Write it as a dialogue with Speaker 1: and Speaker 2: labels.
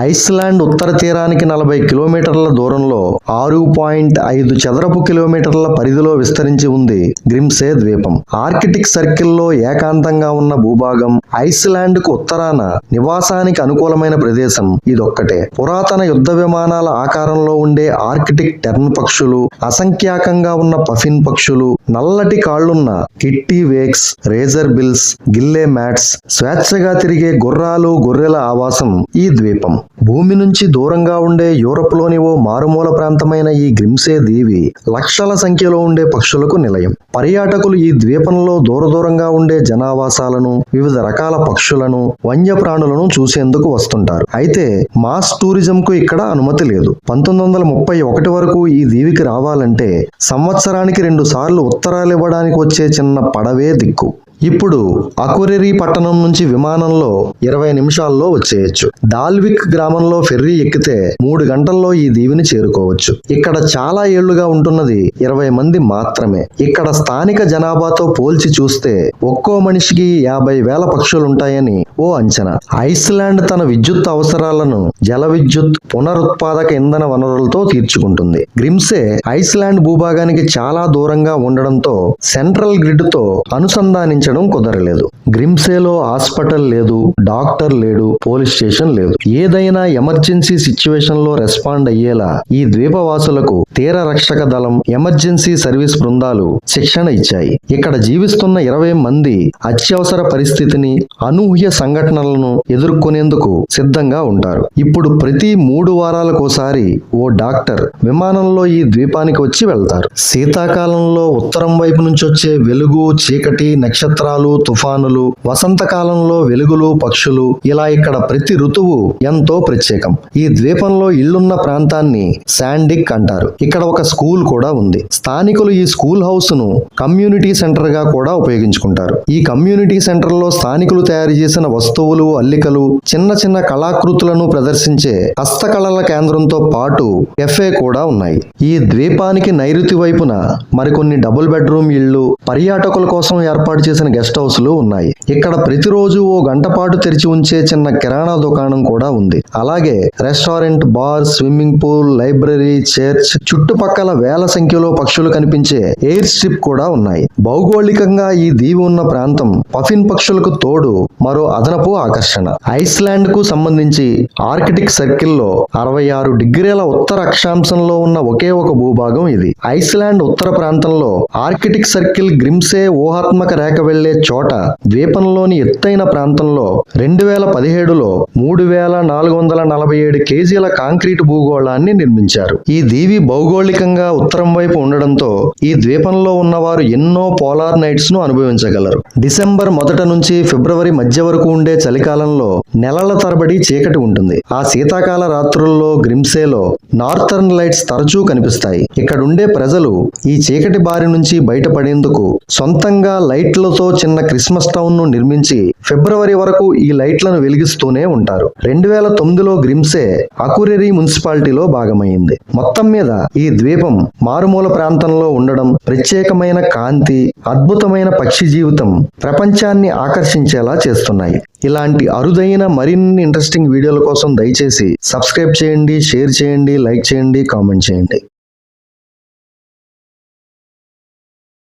Speaker 1: Iceland ఉత్తర తీరానికి నలభై కిలోమీటర్ల దూరంలో ఆరు పాయింట్ ఐదు చదరపు కిలోమీటర్ల పరిధిలో విస్తరించి ఉంది గ్రిమ్సే ద్వీపం. ఆర్కిటిక్ సర్కిల్లో ఏకాంతంగా ఉన్న భూభాగం ఐస్లాండ్కు ఉత్తరాన నివాసానికి అనుకూలమైన ప్రదేశం ఇదొక్కటే. పురాతన యుద్ధ విమానాల ఆకారంలో ఉండే ఆర్కిటిక్ టెర్న్ పక్షులు అసంఖ్యాకంగా ఉన్న పఫిన్ పక్షులు నల్లటి కాళ్ళున్న kittiwakes razorbills guillemots స్వేచ్ఛగా తిరిగే గుర్రాలు గొర్రెల ఆవాసం ఈ ద్వీపం. భూమి నుంచి దూరంగా ఉండే యూరప్లోని ఓ మారుమూల ప్రాంతమైన ఈ గ్రిమ్సే దీవి లక్షల సంఖ్యలో ఉండే పక్షులకు నిలయం. పర్యాటకులు ఈ ద్వీపంలో దూర దూరంగా ఉండే జనావాసాలను వివిధ రకాల పక్షులను వన్యప్రాణులను చూసేందుకు వస్తుంటారు. అయితే మాస్ టూరిజం కు ఇక్కడ అనుమతి లేదు. పంతొమ్మిది వందల ముప్పై ఒకటి వరకు ఈ దీవికి రావాలంటే సంవత్సరానికి రెండు సార్లు ఉత్తరాలు ఇవ్వడానికి వచ్చే చిన్న పడవే దిక్కు. ఇప్పుడు అకురెరీ పట్టణం నుంచి విమానంలో ఇరవై నిమిషాల్లో వచ్చేయచ్చు. దాల్విక్ గ్రామంలో ఫెర్రీ ఎక్కితే మూడు గంటల్లో ఈ దీవిని చేరుకోవచ్చు. ఇక్కడ చాలా ఏళ్ళుగా ఉంటున్నది ఇరవై మంది మాత్రమే. ఇక్కడ స్థానిక జనాభాతో పోల్చి చూస్తే ఒక్కో మనిషికి యాభై వేల పక్షులుంటాయని ఓ అంచనా. ఐస్లాండ్ తన విద్యుత్ అవసరాలను జల విద్యుత్ పునరుత్పాదక ఇంధన వనరులతో తీర్చుకుంటుంది. గ్రిమ్సే ఐస్లాండ్ భూభాగానికి చాలా దూరంగా ఉండడంతో సెంట్రల్ గ్రిడ్తో అనుసంధానించ అనుసంధానించడం కుదరలేదు. గ్రిమ్సేలో హాస్పిటల్ లేదు డాక్టర్ లేడు పోలీస్ స్టేషన్ లేదు. ఏదైనా ఎమర్జెన్సీ సిచ్యువేషన్లో రెస్పాండ్ అయ్యేలా ఈ ద్వీపవాసులకు తీర రక్షక దళం ఎమర్జెన్సీ సర్వీస్ బృందాలు శిక్షణ ఇచ్చాయి. ఇక్కడ జీవిస్తున్న ఇరవై మంది అత్యవసర పరిస్థితిని అనూహ్య సంఘటనలను ఎదుర్కొనేందుకు సిద్ధంగా ఉంటారు. ఇప్పుడు ప్రతి మూడు వారాలకోసారి ఓ డాక్టర్ విమానంలో ఈ ద్వీపానికి వచ్చి వెళ్తారు. శీతాకాలంలో ఉత్తరం వైపు నుంచి వచ్చే వెలుగు చీకటి నక్షత్రాలు తుఫానులు వసంతకాలంలో వెలుగులు పక్షులు ఇలా ఇక్కడ ప్రతి ఋతువు ఎంతో ప్రత్యేకం. ఈ ద్వీపంలో ఇళ్ళున్న ప్రాంతాన్ని శాండిక్ అంటారు. ఇక్కడ ఒక స్కూల్ కూడా ఉంది. స్థానికులు ఈ స్కూల్ హౌస్ను కమ్యూనిటీ సెంటర్గా కూడా ఉపయోగించుకుంటారు. ఈ కమ్యూనిటీ సెంటర్లో స్థానికులు తయారు చేసిన వస్తువులు అల్లికలు చిన్న చిన్న కళాకృతులను ప్రదర్శించే హస్తకళల కేంద్రంతో పాటు కెఫే కూడా ఉన్నాయి. ఈ ద్వీపానికి నైరుతి వైపున మరికొన్ని డబుల్ బెడ్రూమ్ ఇళ్ళు పర్యాటకుల కోసం ఏర్పాటు చేసిన గెస్ట్ హౌస్లు ఉన్నాయి. ఇక్కడ ప్రతిరోజు ఓ గంట పాటు తెరిచి ఉంచే చిన్న కిరాణా దుకాణం కూడా ఉంది. అలాగే restaurant bar swimming pool library church చుట్టుపక్కల వేల సంఖ్యలో పక్షులు కనిపించే ఎయిర్ స్ట్రిప్ కూడా ఉన్నాయి. భౌగోళికంగా ఈ దీవి ఉన్న ప్రాంతం పఫిన్ పక్షులకు తోడు మరో అదనపు ఆకర్షణ. ఐస్లాండ్కు సంబంధించి ఆర్కిటిక్ సర్కిల్లో అరవై ఆరు డిగ్రీల ఉత్తర అక్షాంశంలో ఉన్న ఒకే ఒక భూభాగం ఇది. ఐస్లాండ్ ఉత్తర ప్రాంతంలో ఆర్కిటిక్ సర్కిల్ గ్రిమ్సే ఊహాత్మక రేఖ వెళ్ళే చోట ద్వీపంలోని ఎత్తైన ప్రాంతంలో రెండు వేల పదిహేడులో మూడు వేల నాలుగు వందల నలభై ఏడు కేజీల కాంక్రీట్ భూగోళాన్ని నిర్మించారు. ఈ దీవి భౌగోళికంగా ఉత్తరం వైపు ఉండడంతో ఈ ద్వీపంలో ఉన్నవారు ఎన్నో పోలార్ నైట్స్ను అనుభవించగలరు. డిసెంబర్ మొదట నుంచి ఫిబ్రవరి మధ్య వరకు ఉండే చలికాలంలో నెలల తరబడి చీకటి ఉంటుంది. ఆ శీతాకాల రాత్రుల్లో గ్రిమ్సేలో నార్థర్న్ లైట్స్ తరచూ కనిపిస్తాయి. ఇక్కడ ఉండే ప్రజలు ఈ చీకటి బారి నుంచి బయటపడేందుకు సొంతంగా లైట్లతో చిన్న క్రిస్మస్ టౌన్ను నిర్మించి ఫిబ్రవరి వరకు ఈ లైట్లను వెలిగిస్తూనే ఉంటారు. రెండు వేల తొమ్మిదిలో గ్రిమ్సే అకురెరీ మున్సిపాలిటీలో భాగమైంది. మొత్తం మీద ఈ ద్వీపం మారుమూల ప్రాంతంలో ఉండడం ప్రత్యేకమైన కాంతి అద్భుతమైన పక్షి జీవితం ప్రపంచాన్ని ఆకర్షించేలా చేస్తున్నాయి. ఇలాంటి అరుదైన మరిన్ని ఇంట్రెస్టింగ్ వీడియోల కోసం దయచేసి సబ్స్క్రైబ్ చేయండి షేర్ చేయండి లైక్ చేయండి కామెంట్ చేయండి.